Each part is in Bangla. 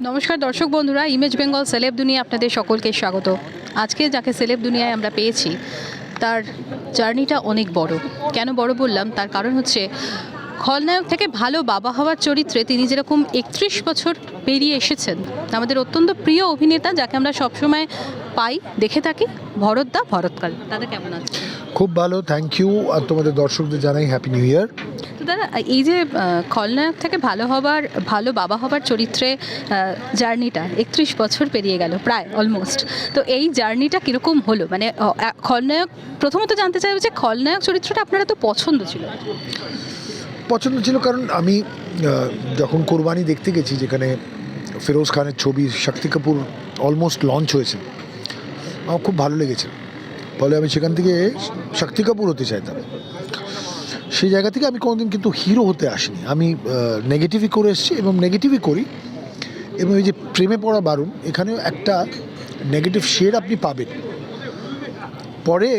নমস্কার দর্শক বন্ধুরা ইমেজ বেঙ্গল সেলেব দুনিয়া আপনাদের সকলকে স্বাগত। আজকে যাকে সেলেব দুনিয়ায় আমরা পেয়েছি, তার জার্নিটা অনেক বড়। কেন বড় বললাম? তার কারণ হচ্ছে, খলনায়ক থেকে ভালো বাবা হওয়ার চরিত্রে তিনি যেরকম একত্রিশ বছর পেরিয়ে এসেছেন, আমাদের অত্যন্ত প্রিয় অভিনেতা যাকে আমরা সবসময় পাই, দেখে থাকি ভরতদা ভরতকাল। দাদা কেমন আছে? খুব ভালো থ্যাংক ইউ আর তোমাদের দর্শকদের জানাই হ্যাপি নিউ ইয়ার তো দাদা এই যে খলনায়ক থেকে ভালো হবার ভালো বাবা হবার চরিত্রে জার্নিটা একত্রিশ বছর পেরিয়ে গেল প্রায় অলমোস্ট তো এই জার্নিটা কীরকম হলো? মানে খলনায়ক প্রথমত জানতে চাইব যে খলনায়ক চরিত্রটা আপনারা তো পছন্দ ছিল। পছন্দ ছিল কারণ আমি যখন কোরবানি দেখতে গেছি যেখানে ফিরোজ খানের ছবি শক্তি কাপুর অলমোস্ট লঞ্চ হয়েছে আমার খুব ভালো লেগেছে ফলে আমি সেখান থেকে শক্তি কাপুর হতে চাইতাম সেই জায়গা থেকে আমি কোনোদিন কিন্তু হিরো হতে আসিনি। আমি নেগেটিভই করে এসেছি এবং নেগেটিভই করি। এবং এই যে প্রেমে পড়া বারুণ এখানেও একটা নেগেটিভ শেড আপনি পাবেন। পরে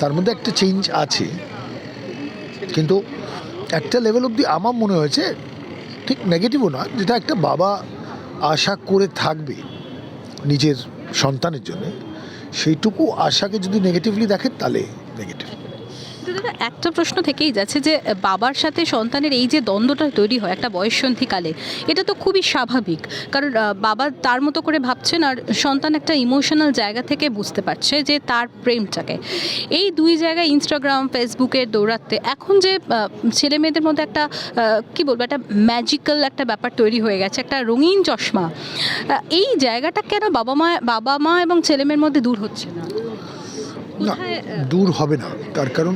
তার মধ্যে একটা চেঞ্জ আছে। কিন্তু একটা লেভেল অবধি আমার মনে হয়েছে, ঠিক নেগেটিভও না, যেটা একটা বাবা আশা করে থাকবে নিজের সন্তানের জন্য। সেইটুকু আশাকে যদি নেগেটিভলি দেখেন তাহলে নেগেটিভ দাদা একটা প্রশ্ন থেকেই যাচ্ছে যে বাবার সাথে সন্তানের এই যে দ্বন্দ্বটা তৈরি হয় একটা বয়ঃসন্ধিকালে এটা তো খুবই স্বাভাবিক। কারণ বাবা তার মতো করে ভাবছেন আর সন্তান একটা ইমোশনাল জায়গা থেকে বুঝতে পারছে যে তার প্রেমটাকে। এই দুই জায়গায় ইনস্টাগ্রাম ফেসবুকের দৌড়াতে এখন যে ছেলে মেয়েদের মধ্যে একটা কি বলব একটা ম্যাজিক্যাল একটা ব্যাপার তৈরি হয়ে গেছে একটা রঙিন চশমা এই জায়গাটা কেন বাবা মা বাবা মা এবং ছেলে মেয়ের মধ্যে দূর হচ্ছে না? দূর হবে না। তার কারণ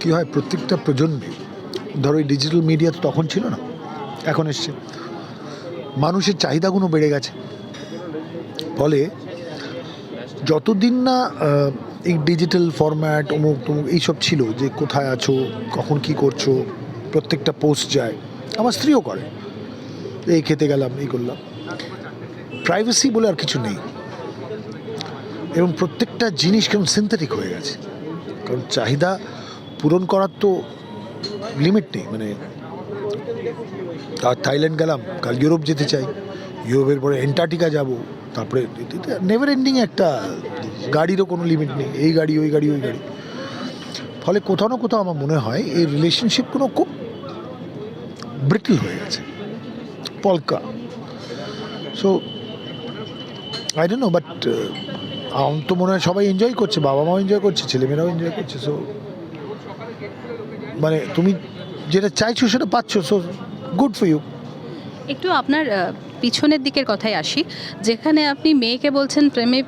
কী হয়, প্রত্যেকটা প্রজন্মে, ধরো এই ডিজিটাল মিডিয়া তো তখন ছিল না, এখন এসছে। মানুষের চাহিদাগুলো বেড়ে গেছে। ফলে যতদিন না এই ডিজিটাল ফরম্যাট অমুক তমুক এইসব ছিল যে কোথায় আছো, কখন কি করছ, প্রত্যেকটা পোস্ট যায়, আমার স্ত্রীও করে। এই খেতে গেলাম, এই করলাম। প্রাইভেসি বলে আর কিছু নেই। এবং প্রত্যেকটা জিনিস কেমন সিনথেটিক হয়ে গেছে। কারণ চাহিদা পূরণ করার তো লিমিট নেই মানে আর থাইল্যান্ড গেলাম কাল ইউরোপ যেতে চাই, ইউরোপের পরে এন্টার্কটিকা যাব, তারপরে নেভার এন্ডিং একটা গাড়িরও কোনো লিমিট নেই, এই গাড়ি, ওই গাড়ি ওই গাড়ি। ফলে কোথাও না কোথাও আমার মনে হয় এই রিলেশনশিপগুলো খুব ব্রিটল হয়ে গেছে, পলকা। So I don't know but আমার তো মনে হয় সবাই এনজয় করছে বাবা মাও এনজয় করছে, ছেলেমেয়েরাও এনজয় করছে সো মানে তুমি যেটা চাইছো সেটা পাচ্ছ সো গুড ফর ইউ একটু আপনার পিছনের দিকের কথায় আসি। যেখানে আপনি মেয়েকে বলছেন প্রেমে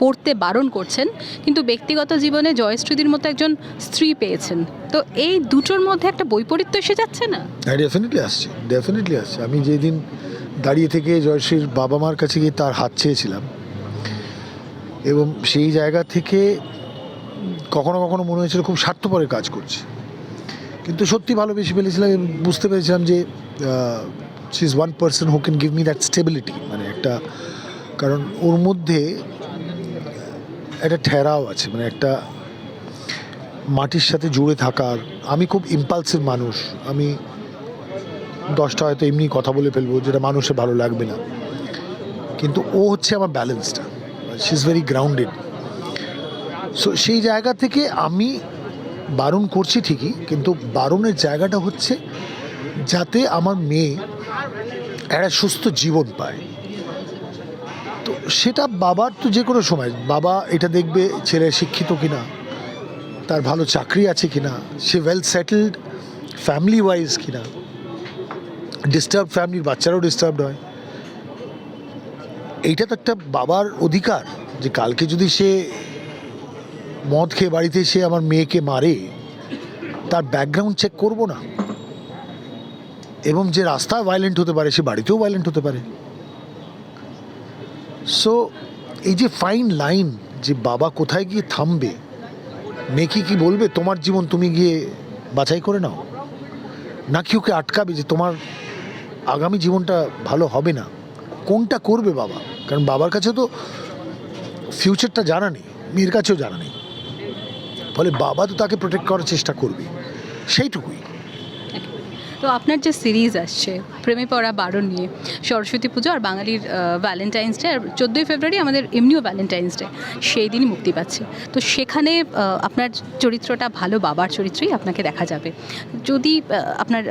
পড়তে বারণ করছেন কিন্তু ব্যক্তিগত জীবনে জয়শ্রীদির মতো একজন স্ত্রী পেয়েছেন। তো এই দুটোর মধ্যে একটা বৈপরীত্য এসে যাচ্ছে না? হ্যাঁ ডেফিনেটলি আসছে ডেফিনেটলি আসছে। আমি যেদিন দাঁড়িয়ে থেকে জয়শ্রীর বাবা মার কাছে গিয়ে তার হাত চেয়েছিলাম এবং সেই জায়গা থেকে কখনো কখনো মনে হয়েছিল খুব স্বার্থপরের কাজ করছি। কিন্তু সত্যি ভালোবেসে ফেলেছিলাম বুঝতে পেরেছিলাম যে she is one person who can give me that stability মানে একটা, কারণ ওর মধ্যে একটা ঠেরাও আছে মানে একটা মাটির সাথে জুড়ে থাকার, আমি খুব ইম্পালসিভ মানুষ, আমি দশটা হয়তো এমনি কথা বলে ফেলব, যেটা মানুষের ভালো লাগবে না। কিন্তু ও হচ্ছে আমার ব্যালেন্সটা she is very grounded so সেই জায়গা থেকে আমি বারণ করছি ঠিকই, কিন্তু বারণের জায়গাটা হচ্ছে যাতে আমার মেয়ে একটা সুস্থ জীবন পায়। তো সেটা বাবার তো যে কোনো সময়, বাবা এটা দেখবে ছেলে শিক্ষিত কিনা, তার ভালো চাকরি আছে কিনা, সে ওয়েল সেটেলড ফ্যামিলি ওয়াইজ কিনা ডিস্টার্ব ফ্যামিলির বাচ্চারাও ডিস্টার্বড হয়। এইটা তো একটা বাবার অধিকার যে কালকে যদি সে মদ খেয়ে বাড়িতে এসে আমার মেয়েকে মারে, তার ব্যাকগ্রাউন্ড চেক করব না। এবং যে রাস্তায় ভায়োলেন্ট হতে পারে, সে বাড়িতেও ভায়োলেন্ট হতে পারে। সো এই যে ফাইন লাইন যে বাবা কোথায় গিয়ে থামবে, মেয়েকে কি বলবে, তোমার জীবন তুমি গিয়ে বাছাই করে নাও নাকি ওকে আটকাবে যে তোমার আগামী জীবনটা ভালো হবে না? কোনটা করবে বাবা? কারণ বাবার কাছে তো ফিউচারটা জানা নেই, মেয়ের কাছেও জানা নেই। ফলে বাবা তো তাকে প্রোটেক্ট করার চেষ্টা করবে সেইটুকুই। তো আপনার যে সিরিজ আসছে প্রেমে পড়া বারণ নিয়ে সরস্বতী পুজো আর বাঙালির ভ্যালেন্টাইন্স ডে আর চোদ্দোই ফেব্রুয়ারি আমাদের এমনিও ভ্যালেন্টাইন্স ডে সেই দিনই মুক্তি পাচ্ছে। তো সেখানে আপনার চরিত্রটা ভালো বাবার চরিত্রই আপনাকে দেখা যাবে। যদি আপনার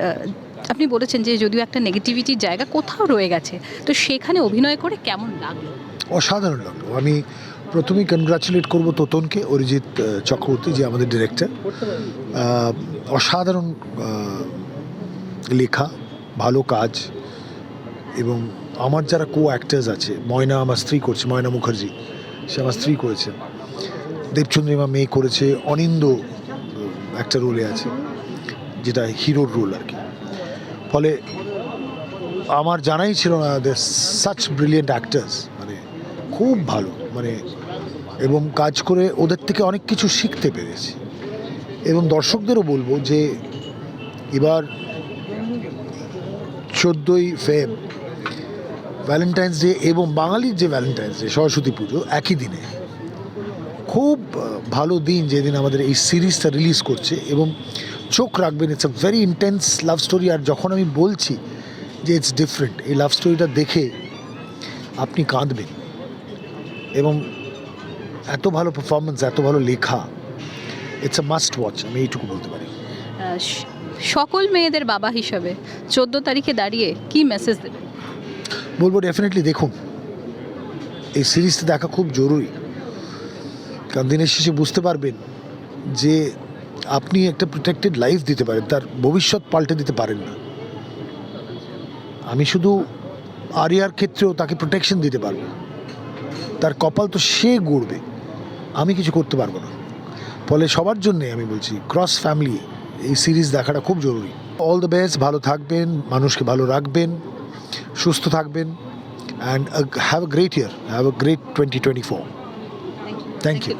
আপনি বলেছেন যে যদিও একটা নেগেটিভিটির জায়গা কোথাও রয়ে গেছে তো সেখানে অভিনয় করে কেমন লাগল? অসাধারণ লাগল। আমি প্রথমেই কনগ্রাচুলেট করব তোতনকে, অরিজিৎ চক্রবর্তী, যে আমাদের ডিরেক্টর অসাধারণ লেখা, ভালো কাজ, এবং আমার যারা কো অ্যাক্টার্স আছে, ময়না আমার স্ত্রী করছে, ময়না মুখার্জি, সে আমার স্ত্রী করেছে। দেবচন্দ্রিমা মেয়ে করেছে, অনিন্দ একটা রোলে আছে, যেটা হিরোর রোল আর কি। ফলে আমার জানাই ছিল না দে সাচ ব্রিলিয়েন্ট অ্যাক্টার্স মানে খুব ভালো মানে এবং কাজ করে ওদের থেকে অনেক কিছু শিখতে পেরেছি। এবং দর্শকদেরও বলব যে এবার চোদ্দোই ফেব ভ্যালেন্টাইন্স ডে এবং বাঙালির যে ভ্যালেন্টাইন্স ডে, সরস্বতী পুজো, একই দিনে। খুব ভালো দিন যেদিন আমাদের এই সিরিজটা রিলিজ করছে এবং চোখ রাখবেন it's a very intense love story আর যখন আমি বলছি যে ইটস ডিফারেন্ট এই লাভ স্টোরিটা দেখে আপনি কাঁদবেন। এবং এত ভালো পারফরমেন্স এত ভালো লেখা ইটস আ মাস্ট ওয়াচ আমি এইটুকু বলতে পারি। সকল মেয়েদের বাবা হিসাবে চোদ্দ তারিখে দাঁড়িয়ে কি মেসেজ দেবেন বলব ডেফিনেটলি দেখুন এই সিরিজটা দেখা খুব জরুরি। কারণ দিনের শেষে বুঝতে পারবেন যে আপনি একটা প্রোটেক্টেড লাইফ দিতে পারেন তার ভবিষ্যৎ পাল্টে দিতে পারেন না। আমি শুধু আরিয়ার ক্ষেত্রেও তাকে প্রোটেকশন দিতে পারব। তার কপাল তো সে গড়বে। আমি কিছু করতে পারব না। ফলে সবার জন্যে আমি বলছি ক্রস ফ্যামিলি এই সিরিজ দেখাটা খুব জরুরি। অল দ্য বেস্ট ভালো থাকবেন মানুষকে ভালো রাখবেন সুস্থ থাকবেন and have a great year have a great twenty twenty four thank you